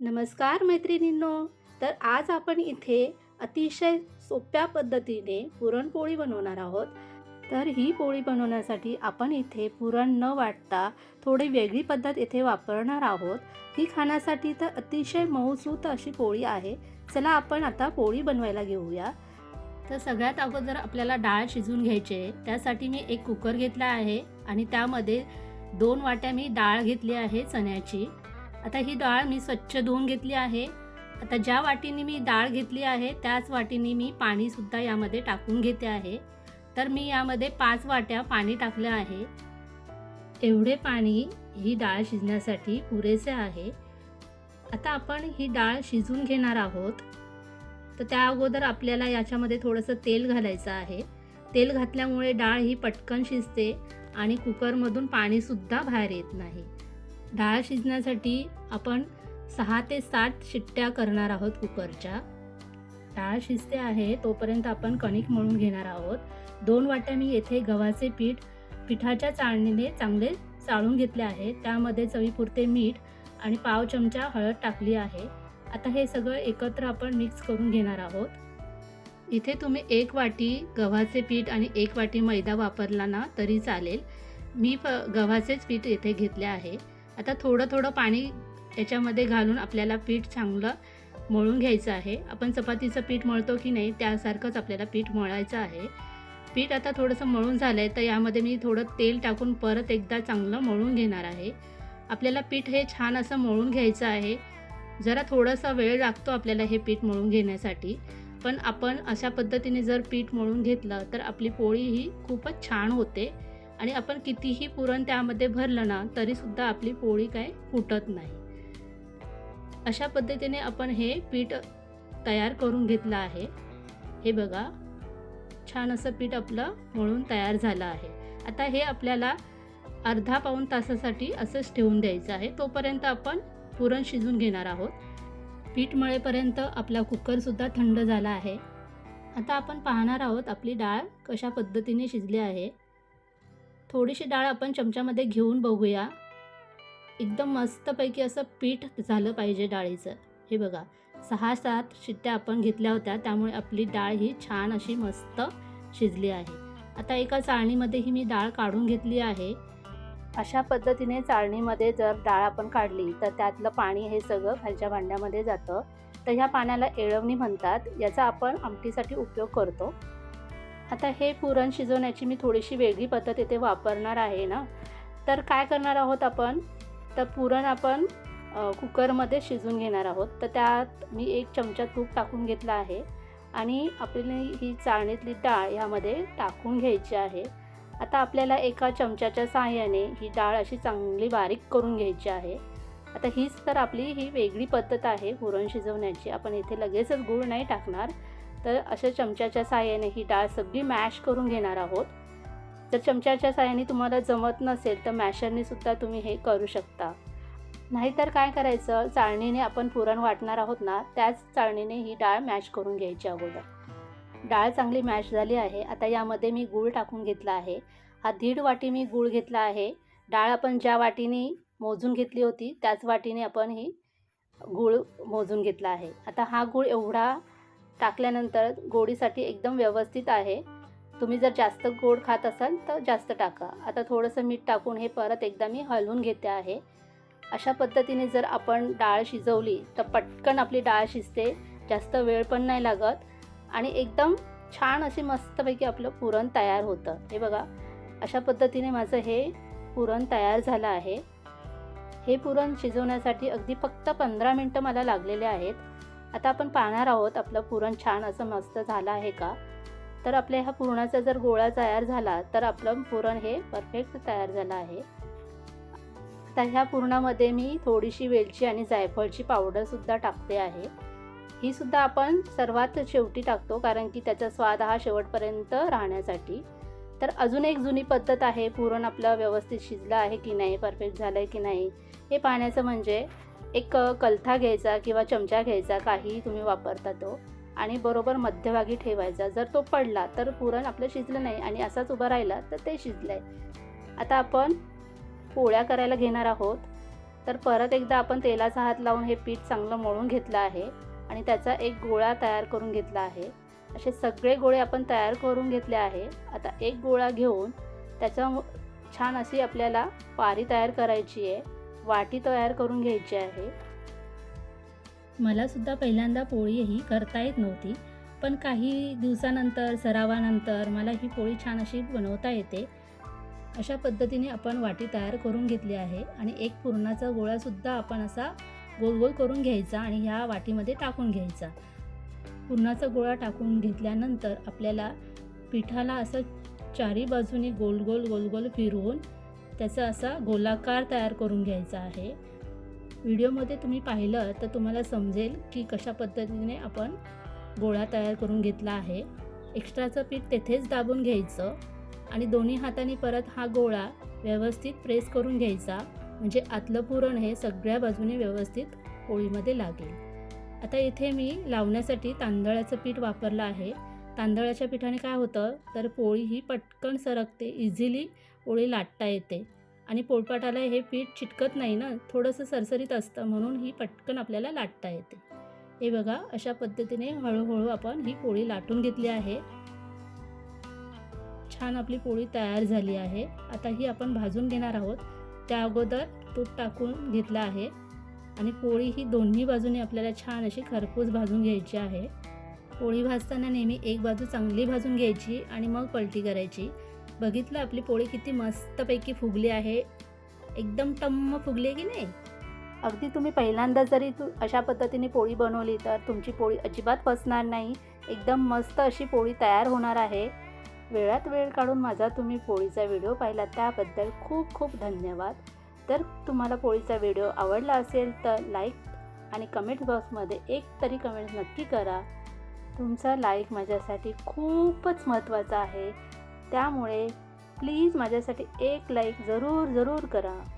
नमस्कार मैत्रिणींनो तर आज आपण इथे अतिशय सोप्या पद्धतीने पुरणपोळी बनवणार आहोत. तर ही पोळी बनवण्यासाठी आपण इथे पुरण न वाटता थोडी वेगळी पद्धत इथे वापरणार आहोत. ही खाण्यासाठी तर अतिशय मऊसूत अशी पोळी आहे. चला आपण आता पोळी बनवायला घेऊया. तर सगळ्यात अगोदर आपल्याला डाळ शिजवून घ्यायची आहे. त्यासाठी मी एक कुकर घेतला आहे आणि त्यामध्ये दोन वाट्या मी डाळ घेतली आहे चण्याची. आता ही डाळ मी स्वच्छ धुवून घेतली आहे. आता ज्या वाटीने मी डाळ घेतली आहे त्याच वाटीने मी पाणीसुद्धा यामध्ये टाकून घेते आहे. तर मी यामध्ये पाच वाट्या पाणी टाकलं आहे. एवढे पाणी ही डाळ शिजण्यासाठी पुरेसे आहे. आता आपण ही डाळ शिजून घेणार आहोत. तर त्या अगोदर आपल्याला याच्यामध्ये थोडंसं तेल घालायचं आहे. तेल घातल्यामुळे डाळ ही पटकन शिजते आणि कुकरमधून पाणीसुद्धा बाहेर येत नाही. डाळ शिजण्यासाठी आपण सहा ते सात शिट्ट्या करणार आहोत कुकरच्या. डाळ शिजते आहे तोपर्यंत आपण कणिक मळून घेणार आहोत. दोन वाट्या मी येथे गव्हाचे पीठ पिठाच्या चाळणीने चांगले चाळून घेतले आहे. त्यामध्ये चवीपुरते मीठ आणि पाव चमचा हळद टाकली आहे. आता हे सगळं एकत्र आपण मिक्स करून घेणार आहोत. इथे तुम्ही एक वाटी गव्हाचे पीठ आणि एक वाटी मैदा वापरला ना तरी चालेल. मी फ गव्हाचेच पीठ येथे घेतले आहे. आता थोडं थोडं पाणी याच्यामध्ये घालून आपल्याला पीठ चांगलं मळून घ्यायचं आहे. आपण चपातीचं पीठ मळतो की नाही त्यासारखंच आपल्याला पीठ मळायचं आहे. पीठ आता थोडंसं मळून झालं आहे तर यामध्ये मी थोडं तेल टाकून परत एकदा चांगलं मळून घेणार आहे. आपल्याला पीठ हे छान असं मळून घ्यायचं आहे. जरा थोडासा वेळ लागतो आपल्याला हे पीठ मळून घेण्यासाठी. पण आपण अशा पद्धतीने जर पीठ मळून घेतलं तर आपली पोळी ही खूपच छान होते. आणि आपण कितीही पुरण त्यामध्ये भरलं ना तरीसुद्धा आपली पोळी काय फुटत नाही. अशा पद्धतीने आपण हे पीठ तयार करून घेतलं आहे. हे बघा छान असं पीठ आपलं मळून तयार झालं आहे. आता हे आपल्याला अर्धा पाऊण तासासाठी असंच ठेवून द्यायचं आहे. तोपर्यंत आपण पुरण शिजून घेणार आहोत. पीठ मळेपर्यंत आपला कुकरसुद्धा थंड झाला आहे. आता आपण पाहणार आहोत आपली डाळ कशा पद्धतीने शिजली आहे. थोडीशी डाळ आपण चमच्यामध्ये घेऊन बघूया. एकदम मस्तपैकी असं पीठ झालं पाहिजे डाळीचं. हे बघा सहा सात शिट्ट्या आपण घेतल्या होत्या त्यामुळे आपली डाळ ही छान अशी मस्त शिजली आहे. आता एका चाळणीमध्ये ही मी डाळ काढून घेतली आहे. अशा पद्धतीने चाळणीमध्ये जर डाळ आपण काढली तर त्यातलं पाणी हे सगळं खालच्या भांड्यामध्ये जातं. तर ह्या पाण्याला एळवणी म्हणतात याचा आपण आमटीसाठी उपयोग करतो. आता हे पुरण शिजवण्याची मी थोडीशी वेगळी पद्धत इथे वापरणार आहे ना? तर काय करणार आहोत आपण? तर पुरण आपण कुकरमध्ये शिजून घेणार आहोत. तर त्यात मी एक चमचा तूप टाकून घेतला आहे आणि आपली ही चाळणीतली डाळ ह्यामध्ये टाकून घ्यायची आहे. आता आपल्याला एका चमच्याच्या साहाय्याने ही डाळ अशी चांगली बारीक करून घ्यायची आहे. आता हीच तर आपली ही वेगळी पद्धत आहे पुरण शिजवण्याची. आपण इथे लगेचच गूळ नाही टाकणार. तर अशा चमच्याच्या साहाय्याने ही डाळ सगळी मॅश करून घेणार आहोत. जर चमच्याच्या साहाय्याने तुम्हाला जमत नसेल तर मॅशरने सुद्धा तुम्ही हे करू शकता. नाहीतर काय करायचं? चाळणीने आपण पुरण वाटणार आहोत ना त्याच चाळणीने ही डाळ मॅश करून घ्यायची अगोदर. डाळ चांगली मॅश झाली आहे. आता यामध्ये मी गूळ टाकून घेतला आहे. हा दीड वाटी मी गूळ घेतला आहे. डाळ आपण ज्या वाटीने मोजून घेतली होती त्याच वाटीने आपण ही गूळ मोजून घेतला आहे. आता हा गूळ एवढा टाकल्यानंतर गोडीसाठी एकदम व्यवस्थित आहे. तुम्ही जर जास्त गोड खात असाल तर जास्त टाका. आता थोडंसं मीठ टाकून हे परत एकदा मी हलवून घेते आहे. अशा पद्धतीने जर आपण डाळ शिजवली तर पटकन आपली डाळ शिजते जास्त वेळ पण नाही लागत आणि एकदम छान अशी मस्तपैकी आपलं पुरण तयार होतं. हे बघा अशा पद्धतीने माझं हे पुरण तयार झालं आहे. हे पुरण शिजवण्यासाठी अगदी फक्त पंधरा मिनटं मला लागलेले आहेत. आता आपण पाहणार आहोत आपलं पुरण छान असं मस्त झालं आहे का? तर आपल्या ह्या पुरणाचा जर गोळा तयार झाला तर आपलं पुरण हे परफेक्ट तयार झालं आहे. आता ह्या पुरणामध्ये मी थोडीशी वेलची आणि जायफळची पावडरसुद्धा टाकते आहे. ही सुद्धा आपण सर्वात शेवटी टाकतो कारण की त्याचा स्वाद हा शेवटपर्यंत राहण्यासाठी. तर अजून एक जुनी पद्धत आहे पुरण आपलं व्यवस्थित शिजलं आहे की नाही परफेक्ट झालं आहे की नाही हे पाहण्याचं म्हणजे एक कलथा घ्यायचा किंवा चमचा घ्यायचा काहीही तुम्ही वापरता तो. आणि बरोबर मध्यभागी ठेवायचा. जर तो पडला तर पुरण आपलं शिजलं नाही आणि असाच उभा राहिला तर ते शिजलं आहे आता आपण पोळ्या करायला घेणार आहोत. तर परत एकदा आपण तेलाचा हात लावून हे पीठ चांगलं मळून घेतलं आहे आणि त्याचा एक गोळा तयार करून घेतला आहे. असे सगळे गोळे आपण तयार करून घेतले आहे. आता एक गोळा घेऊन त्याचा छान अशी आपल्याला पारी तयार करायची आहे. वाटी तयार करून घ्यायची आहे. मलासुद्धा पहिल्यांदा पोळी ही करता येत नव्हती पण काही दिवसानंतर सरावानंतर मला ही पोळी छान अशी बनवता येते. अशा पद्धतीने आपण वाटी तयार करून घेतली आहे आणि एक पुरणाचा गोळासुद्धा आपण असा गोल गोल करून घ्यायचा आणि ह्या वाटीमध्ये टाकून घ्यायचा. पुरणाचा गोळा टाकून घेतल्यानंतर आपल्याला पिठाला असं चारी बाजूने गोल गोल गोल गोल फिरवून त्याचा असा गोलाकार तयार करून घ्यायचा आहे. व्हिडिओमध्ये तुम्ही पाहिलं तर तुम्हाला समजेल की कशा पद्धतीने आपण गोळा तयार करून घेतला आहे. एक्स्ट्राचं पीठ तेथेच दाबून घ्यायचं आणि दोन्ही हाताने परत हा गोळा व्यवस्थित प्रेस करून घ्यायचा म्हणजे आतलं पुरण हे सगळ्या बाजूने व्यवस्थित पोळीमध्ये लागेल. आता इथे मी लावण्यासाठी तांदळाचं पीठ वापरलं आहे. तांदळाच्या पिठाने काय होतं? तर पोळी ही पटकन सरकते इझिली पोळी लाटता येते. आणि पोळपाटाला हे पीठ चिटकत नाही ना थोडंसं सरसरीत असतं म्हणून ही पटकन आपल्याला लाटता येते. हे बघा अशा पद्धतीने हळूहळू आपण ही पोळी लाटून घेतली आहे. छान आपली पोळी तयार झाली आहे. आता ही आपण भाजून घेणार आहोत. त्या अगोदर तूप टाकून घेतलं आहे. आणि पोळी ही दोन्ही बाजूने आपल्याला छान अशी खरपूस भाजून घ्यायची आहे. पोळी भाजताना नेहमी एक बाजू चांगली भाजून घ्यायची आणि मग पलटी करायची. बघितलं आपली पोळी किती मस्तपैकी फुगली आहे. एकदम टम्म फुगली आहे की नाही? अगदी तुम्ही पहिल्यांदा जरी तू अशा पद्धतीने पोळी बनवली तर तुमची पोळी अजिबात फसणार नाही. एकदम मस्त अशी पोळी तयार होणार आहे. वेळात वेळ काढून माझा तुम्ही पोळीचा व्हिडिओ पाहिला त्याबद्दल खूप खूप धन्यवाद. तर तुम्हाला पोळीचा व्हिडिओ आवडला असेल तर लाईक आणि कमेंट बॉक्समध्ये एक तरी कमेंट नक्की करा. तुमचा लाईक माझ्यासाठी खूपच महत्त्वाचा आहे. त्यामुळे प्लीज माझ्यासाठी एक लाईक जरूर जरूर करा.